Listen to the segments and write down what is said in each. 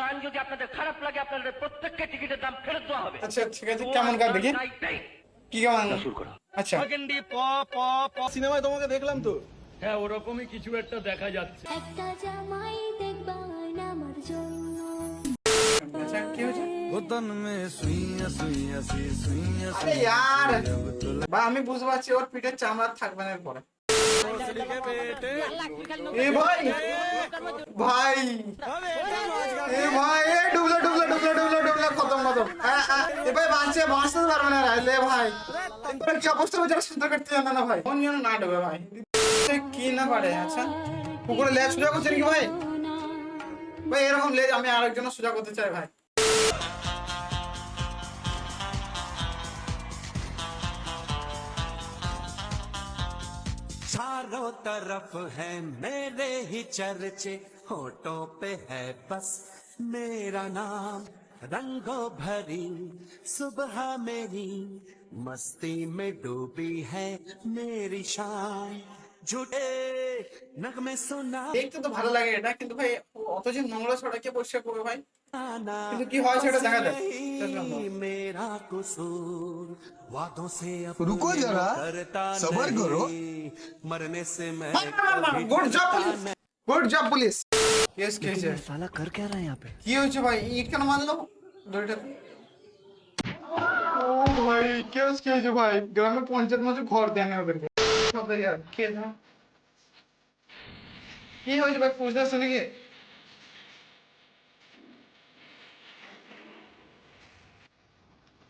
গান যদি আপনাদের খারাপ লাগে আপনাদের প্রত্যেককে টিকিটের দাম ফেরত দেওয়া হবে। আচ্ছা ঠিক আছে কেমন গান দেখি? কি কেমন শুরু করো। আচ্ছা। সেকেন্ডি প প প। সিনেমায় তোমাকে দেখলাম তো? হ্যাঁ ওরকমই কিছু একটা দেখা যাচ্ছে। একটা জামাই দেখবার আমার জন্য। আচ্ছা কি হয়েছে? গোতন মে সুইয়া সুইয়া সুইয়া আরে यार! বা আমি বুঝতে পারছি ওর পিঠের চামড়া থাকবে না এরপরে। ডুবলো ডুবলো ভাই, বাঁচছে, বাঁচতে ভাই। এবার কি অবস্থা হবে যারা সাঁতার জানে না ভাই। না ডুবে ভাই। কি না আচ্ছা। লেজ ভাই? ভাই, এরকম লেজ আমি আরেকজনের সোজা করতে চাই ভাই। तरफ है मेरे ही चर्चे होठों पे है बस मेरा नाम रंगों भरी सुबह मेरी मस्ती में डूबी है मेरी शान झूठे नगमे सुना দেখতে তো ভালো লাগে এটা কিন্তু ভাই অত যে নোংরা ছড়া কে পরিষ্কার করবে ভাই ना কিন্তু কি হয় সেটা দেখা যাক नहीं मेरा कसूर वादों से अब रुको जरा, करता सबर करो। नहीं, मरने से मैं good job police good job police case case साला कर क्या रहा है यहाँ पे কি হয়েছে ভাই ইট কেন মারলো দড়িটাতে ও ভাই কেস কি হয়েছে ভাই গ্রামে পঞ্চায়েত মাঝে ঘর দেয় না ওদেরকে সব ইয়ার কে না কি হয়েছে ভাই পুলিশ শুনে কি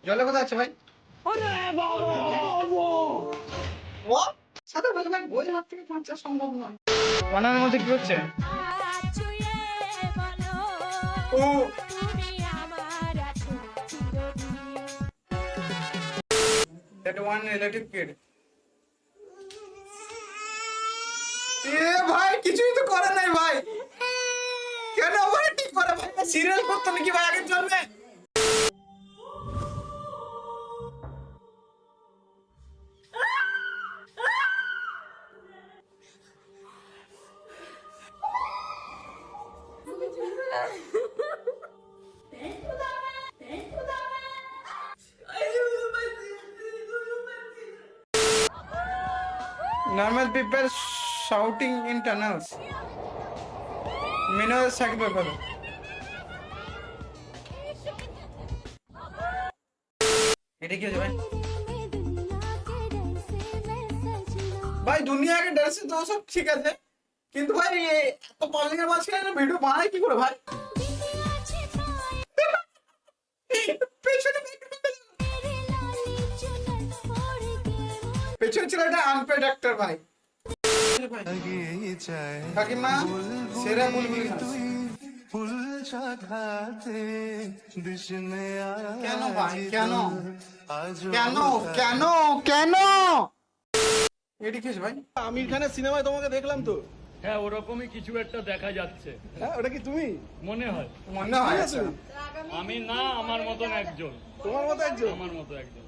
জলে কোথায় আছে ভাই ও সাথে বলে ভাই বই হাত থেকে পঞ্চাশ সম্ভব নয়। বানানোর মধ্যে কি হচ্ছে? ও তুমি আমার that one relative kid. এ ভাই কিছুই তো করে নাই ভাই। কেন ভাই? ঠিক করে ভাই? সিরিয়াল করতো নাকি ভাই আগের জন্মে? Normal people shouting in tunnels. এটা কি হয়েছে ভাই ভাই দুনিয়াকে ড্রেসে তো সব ঠিক আছে কিন্তু ভাই এত পাবলিকের মাঝখানে ভিডিও বানায় কি করে ভাই পেছনে ছেলেটা আনপেড অ্যাক্টর ভাই। কাকিমা সেরা বুলবুল গাছ। কেন ভাই? কেন? কেন? কেন? কেন? এটি খেয়েছে ভাই। আমির খানের সিনেমায় তোমাকে দেখলাম তো। হ্যাঁ ওরকমই কিছু একটা দেখা যাচ্ছে। হ্যাঁ ওটা কি তুমি? মনে হয়। মনে হয় আচ্ছা। আমি না আমার মতন একজন। তোমার মতো একজন? আমার মতো একজন।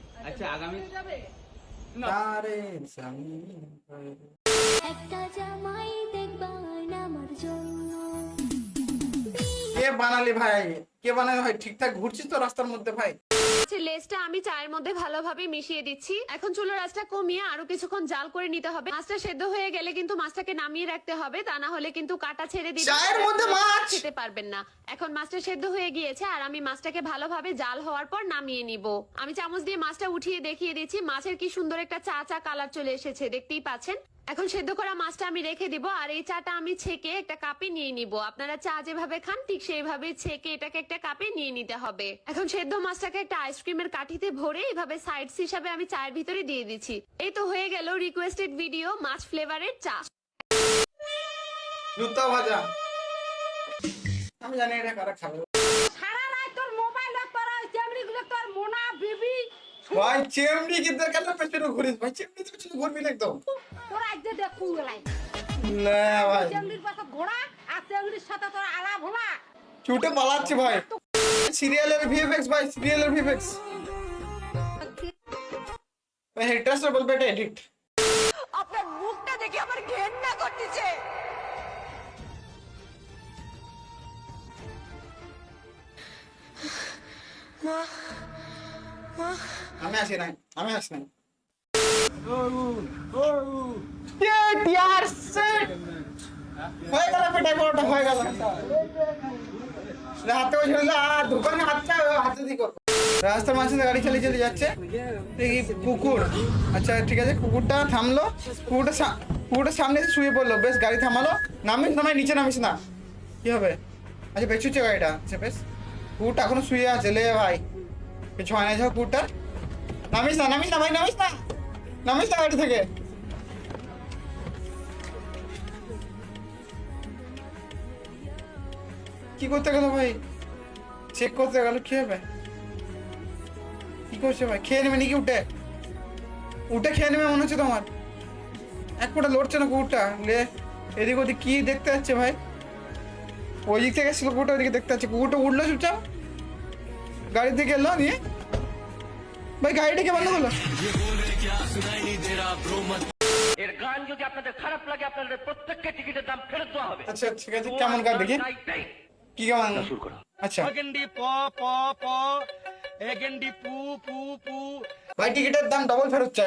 তারে একটা জামাই দেখবা আমার জন্য। কে বানালি ভাই? কে বানালি ভাই? ঠিকঠাক ঘুরছিস তো রাস্তার মধ্যে ভাই? মাছের লেজটা আমি চায়ের মধ্যে ভালোভাবে মিশিয়ে দিচ্ছি। এখন চুলোর আঁচটা কমিয়ে আরও কিছুক্ষণ জাল করে নিতে হবে। মাছটা সেদ্ধ হয়ে গেলে কিন্তু মাছটাকে নামিয়ে রাখতে হবে। তা না হলে কিন্তু কাটা ছেড়ে দিলে চায়ের মধ্যে মাছ? খেতে পারবেন না। এখন মাছটা সেদ্ধ হয়ে গিয়েছে আর আমি মাছটাকে ভালোভাবে জাল হওয়ার পর নামিয়ে নিব। আমি চামচ দিয়ে মাছটা উঠিয়ে দেখিয়ে দিচ্ছি। মাছের কি সুন্দর একটা চা চা কালার চলে এসেছে। দেখতেই পাচ্ছেন? এখন সেদ্ধ করা মাছটা আমি রেখে দিব, আর এই চাটা আমি ছেঁকে একটা কাপে নিয়ে নিব। আপনারা চা যেভাবে খান, ঠিক সেইভাবে ছেঁকে এটাকে একটা কাপে নিয়ে নিতে হবে। এখন সেদ্ধ মাছটাকে একটা আইসক্রিমের কাঠিতে ভরে এইভাবে সাইডস হিসাবে আমি চায়ের ভিতরে দিয়ে দিচ্ছি। এই তো হয়ে গেল রিকোয়েস্টেড ভিডিও মাছ ফ্লেভারের চা। ভাজা। আমি জানি এটা কারা খাবে সারা রাত তোর মোবাইল তোর চেমড়ি গুলো তোর মোনা বিবি ভাই চেমনি কিদের কাছে পেছনে ঘুরিস ভাই চেমনি পেছনে ঘুরবি না একদম। তোর আজ দেখু গেলাই না ভাই। চেমড়ির পাশে ঘোড়া আর চেমড়ির সাথে তোর আলাপ হলা ছুটে পালাচ্ছে ভাই। সিরিয়ালের ভিএফএক্স ভাই সিরিয়ালের ভিএফএক্স। ভাই হেটাসটা বলবে এটা এডিট আপনার মুখটা দেখে আমার ঘেন্না করতেছে। আমি আসি নাই আমি আসি নাই। হয়ে হয়ে আর রাস্তার মাঝে গাড়ি চালিয়ে চলে যাচ্ছে। দেখি কুকুর। আচ্ছা ঠিক আছে কুকুরটা থামলো। কুকুরটা কুকুরটা সামনে এসে শুয়ে পড়ল। বেশ গাড়ি থামালো। নামিস নামাই নিচে নামিস না। কি হবে? আচ্ছা বেচুচ্ছে গাড়িটা। আচ্ছা বেশ। কুকুরটা এখনও শুয়ে আছে লে ভাই। কিছু হয় না যাও কুকুরটা নামিস না নামিস না ভাই, নামিস না। নামিস না গাড়ি থেকে। কি করতে গেল ভাই? চেক করতে গেল কি হবে কি করছে ভাই? খেয়ে নেবে নাকি উঠে? উঠে খেয়ে নেবে মনে হচ্ছে তোমার। এক ফোঁটা লড়ছে না কুকুরটা লে এদিক ওদিক কি দেখতে যাচ্ছে ভাই? ওই দিক থেকে এসেছিল কুকুরটা ওদিকে দেখতে যাচ্ছে। কুকুরটা উঠল চুপচাপ? গাড়ির থেকে এলো নিয়ে। ভাই গাড়িটাকে বন্ধ করল। এর গান যদি আপনাদের খারাপ লাগে আপনাদের প্রত্যেককে টিকিটের দাম ফেরত দেওয়া হবে। আচ্ছা ঠিক আছে কেমন গান দেখি? কি কেমন আচ্ছা। এগেন্ডি প প প। এগেন্ডি পু পু পু। ভাই টিকিটের দাম ডবল ফেরত চাই।